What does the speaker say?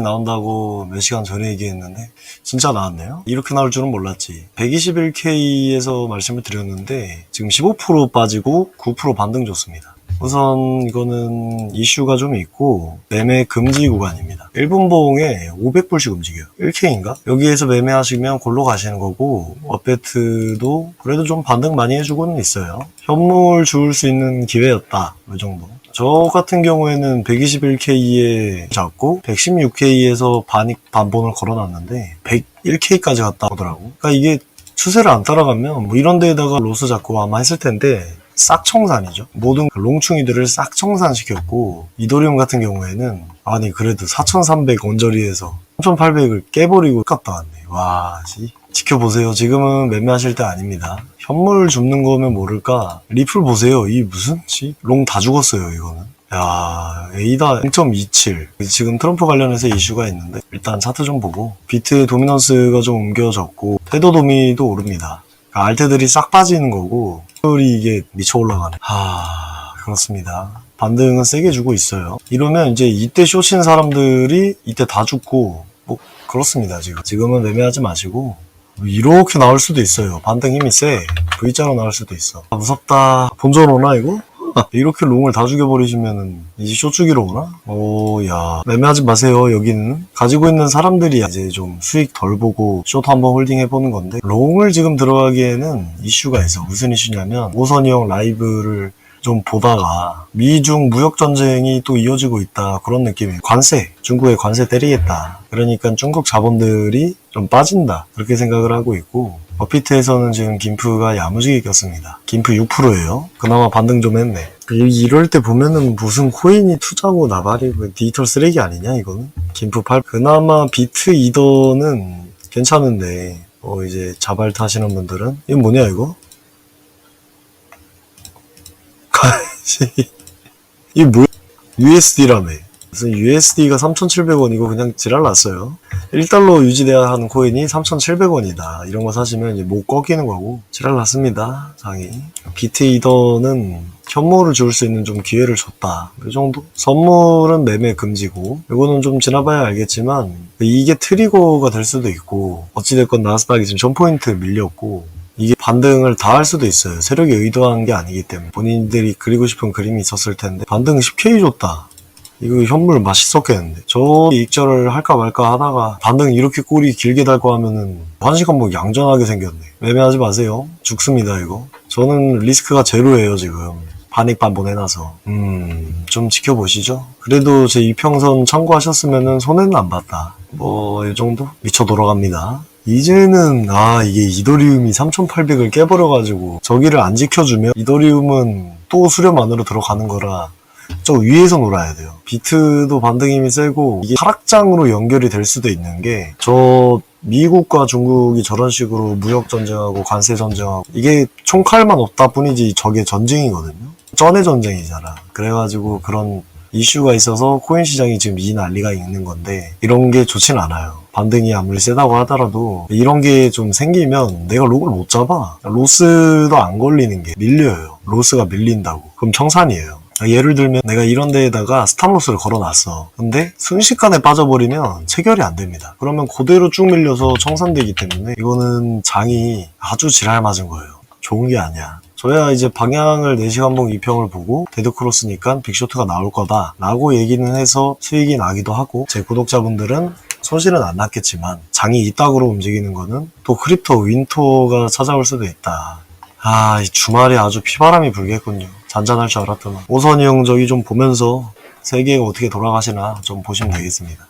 나온다고 몇 시간 전에 얘기했는데 진짜 나왔네요. 이렇게 나올 줄은 몰랐지. 121K에서 말씀을 드렸는데 지금 15% 빠지고 9% 반등 좋습니다. 우선 이거는 이슈가 좀 있고 매매 금지 구간입니다. 1분 봉에 500불씩 움직여요. 1K인가? 여기에서 매매하시면 골로 가시는 거고 업베트도 그래도 좀 반등 많이 해주고는 있어요. 현물 줄수 있는 기회였다. 이 정도. 저 같은 경우에는 121K에 잡고 116K에서 반익 반본을 걸어놨는데 101K까지 갔다 오더라고. 그러니까 이게 추세를 안 따라가면 뭐 이런 데에다가 로스 잡고 아마 했을 텐데 싹 청산이죠. 모든 그 롱충이들을 싹 청산시켰고 이도리움 같은 경우에는 아니 그래도 4,300 언저리에서 3,800을 깨버리고 깎다 왔네. 와, 씨. 지켜보세요. 지금은 매매하실 때 아닙니다. 현물 줍는 거면 모를까. 리플 보세요. 이 무슨 씨? 롱 다 죽었어요, 이거는. 야, 에이다 0.27. 지금 트럼프 관련해서 이슈가 있는데 일단 차트 좀 보고 비트의 도미넌스가 좀 옮겨졌고 테더 도미도 오릅니다. 그러니까 알테들이 싹 빠지는 거고 이 이게 미쳐 올라가네. 하, 그렇습니다. 반등은 세게 주고 있어요. 이러면 이제 이때 쇼친 사람들이 이때 다 죽고 뭐 그렇습니다. 지금 지금은 매매하지 마시고 이렇게 나올 수도 있어요. 반등 힘이 세. V자로 나올 수도 있어. 아, 무섭다. 본전 오나 이거? 이렇게 롱을 다 죽여버리시면은 이제 쇼주기로 오나? 오, 야. 매매하지 마세요, 여기는. 가지고 있는 사람들이 이제 좀 수익 덜 보고 쇼트 한번 홀딩 해보는 건데, 롱을 지금 들어가기에는 이슈가 있어. 무슨 이슈냐면, 오선이형 라이브를 좀 보다가 미중 무역 전쟁이 또 이어지고 있다 그런 느낌이에요. 관세 중국에 관세 때리겠다. 그러니까 중국 자본들이 좀 빠진다 그렇게 생각을 하고 있고 버피트에서는 지금 김프가 야무지게 꼈습니다. 김프 6%예요. 그나마 반등 좀 했네. 이- 이럴 때 보면은 무슨 코인이 투자고 나발이고 디지털 쓰레기 아니냐 이거는? 김프 8 그나마 비트 이더는 괜찮은데 어 이제 자발 타시는 분들은 이건 뭐냐 이거? 이게 뭐야? USD라며. 무슨 USD가 3,700원 이거 그냥 지랄 났어요. 1달러 유지돼야 하는 코인이 3,700원이다. 이런 거 사시면 이제 못 꺾이는 거고 지랄 났습니다. 장이. 비트 이더는 현물을 줄 수 있는 좀 기회를 줬다. 이 정도? 선물은 매매 금지고 이거는 좀 지나봐야 알겠지만 이게 트리거가 될 수도 있고 어찌됐건 나스닥이 지금 전 포인트 밀렸고 이게 반등을 다 할 수도 있어요. 세력이 의도한 게 아니기 때문에 본인들이 그리고 싶은 그림이 있었을 텐데 반등 10K 줬다. 이거 현물 맛있었겠는데 저 익절을 할까 말까 하다가 반등 이렇게 꼬리 길게 달고 하면은 한 시간 뭐 양전하게 생겼네. 매매하지 마세요. 죽습니다 이거. 저는 리스크가 제로예요 지금. 반익 반본 해놔서 음 좀 지켜보시죠. 그래도 제 이평선 참고하셨으면은 손해는 안 봤다. 뭐 이 정도 미쳐 돌아갑니다. 이제는 아 이게 이더리움이 3,800을 깨버려가지고 저기를 안 지켜주면 이더리움은 또 수렴 안으로 들어가는 거라 저 위에서 놀아야 돼요. 비트도 반등 힘이 세고 이게 하락장으로 연결이 될 수도 있는 게 저 미국과 중국이 저런 식으로 무역 전쟁하고 관세 전쟁하고 이게 총칼만 없다 뿐이지 저게 전쟁이거든요. 쩐의 전쟁이잖아. 그래가지고 그런 이슈가 있어서 코인 시장이 지금 이 난리가 있는 건데 이런 게 좋진 않아요. 반등이 아무리 세다고 하더라도 이런 게 좀 생기면 내가 록을 못 잡아. 로스도 안 걸리는 게 밀려요. 로스가 밀린다고. 그럼 청산이에요. 예를 들면 내가 이런 데에다가 스탑로스를 걸어놨어. 근데 순식간에 빠져버리면 체결이 안 됩니다. 그러면 그대로 쭉 밀려서 청산되기 때문에 이거는 장이 아주 지랄 맞은 거예요. 좋은 게 아니야. 저야 이제 방향을 4시간 봉 2평을 보고 데드크로스니까 빅쇼트가 나올 거다 라고 얘기는 해서 수익이 나기도 하고 제 구독자분들은 손실은 안 났겠지만 장이 이따구로 움직이는 거는 또 크립토 윈터가 찾아올 수도 있다. 아, 이 주말에 아주 피바람이 불겠군요. 잔잔할 줄 알았더만. 오선이 형 저기 좀 보면서 세계가 어떻게 돌아가시나 좀 보시면 되겠습니다.